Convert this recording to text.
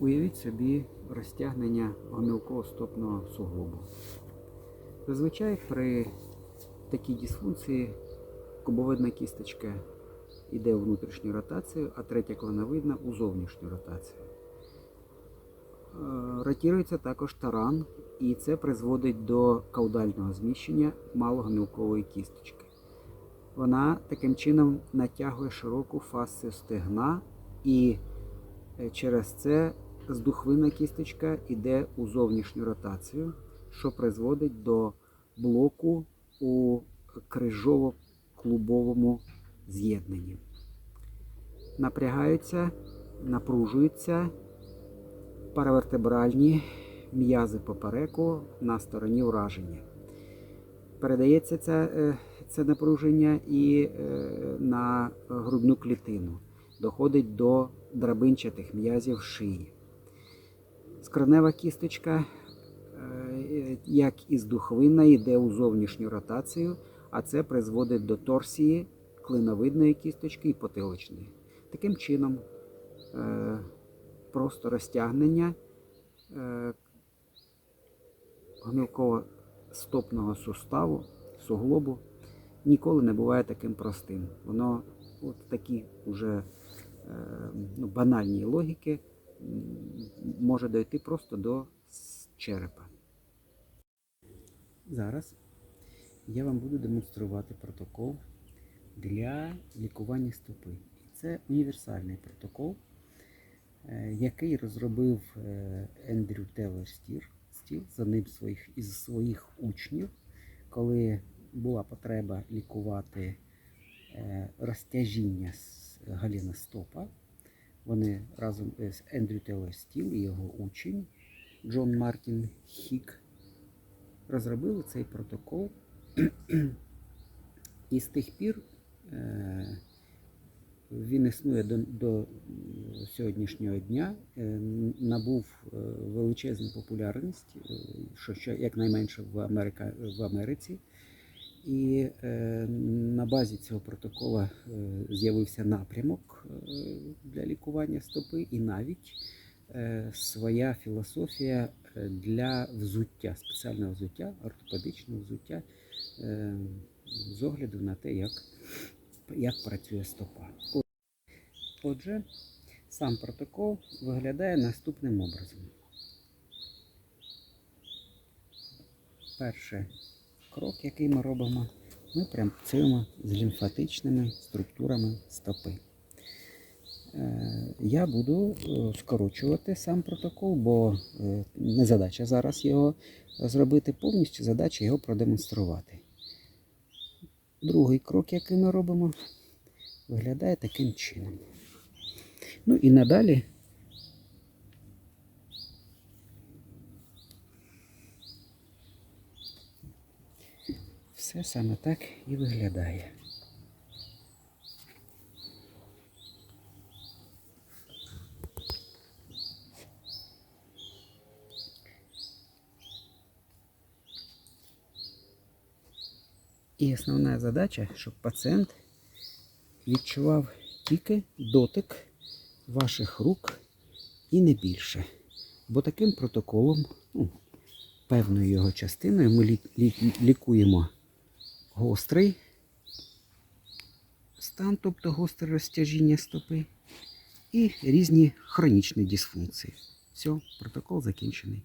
Уявіть собі розтягнення гомілково-стопного суглобу. Зазвичай при такій дисфункції кубовидна кісточка йде у внутрішню ротацію, а третя клиновидна у зовнішню ротацію. Е, Ротірується також таран, і це призводить до каудального зміщення малогомілкової кісточки. Вона таким чином натягує широку фасцію стегна, і е, через це здухвинна кісточка йде у зовнішню ротацію, що призводить до блоку у крижово-клубовому з'єднанні. Напрягаються, напружуються паравертебральні м'язи попереку на стороні ураження. Передається це, це напруження і е, на грудну клітину. Доходить до драбинчатих м'язів шиї. Скронева кісточка, е, як і здухвинна, йде у зовнішню ротацію, а це призводить до торсії клиновидної кісточки і потилочної. Таким чином, е, просто розтягнення е, гомілково-стопного суставу, суглобу ніколи не буває таким простим. Воно от такі вже ну, банальні логіки може дойти просто до черепа. Зараз я вам буду демонструвати протокол для лікування стопи. Це універсальний протокол, е, який розробив е, Ендрю Телер Стіл за ним своїх, із своїх учнів, коли була потреба лікувати е, розтяжіння з галіна стопа. Вони разом з Ендрю Телер Стіл і його учень Джон Мартін Хік розробили цей протокол. І з тих пір е, він існує до, до сьогоднішнього дня, е, набув е, величезну популярність, що, що якнайменше в, Америка, в Америці. І е, на базі цього протоколу е, з'явився напрямок е, для лікування стопи, і навіть своя філософія для взуття, спеціального взуття, ортопедичного взуття з огляду на те, як, як працює стопа. Отже, сам протокол виглядає наступним образом. Перший крок, який ми робимо, ми працюємо з лімфатичними структурами стопи. Е, Я буду е, скорочувати сам протокол, бо е, не задача зараз його зробити повністю, задача його продемонструвати. Другий крок, який ми робимо, виглядає таким чином. Ну і надалі все саме так і виглядає. І основна задача, щоб пацієнт відчував тільки дотик ваших рук і не більше. Бо таким протоколом, ну, певною його частиною, ми лі- лі- лікуємо гострий стан, тобто гостре розтяжіння стопи, і різні хронічні дисфункції. Все, протокол закінчений.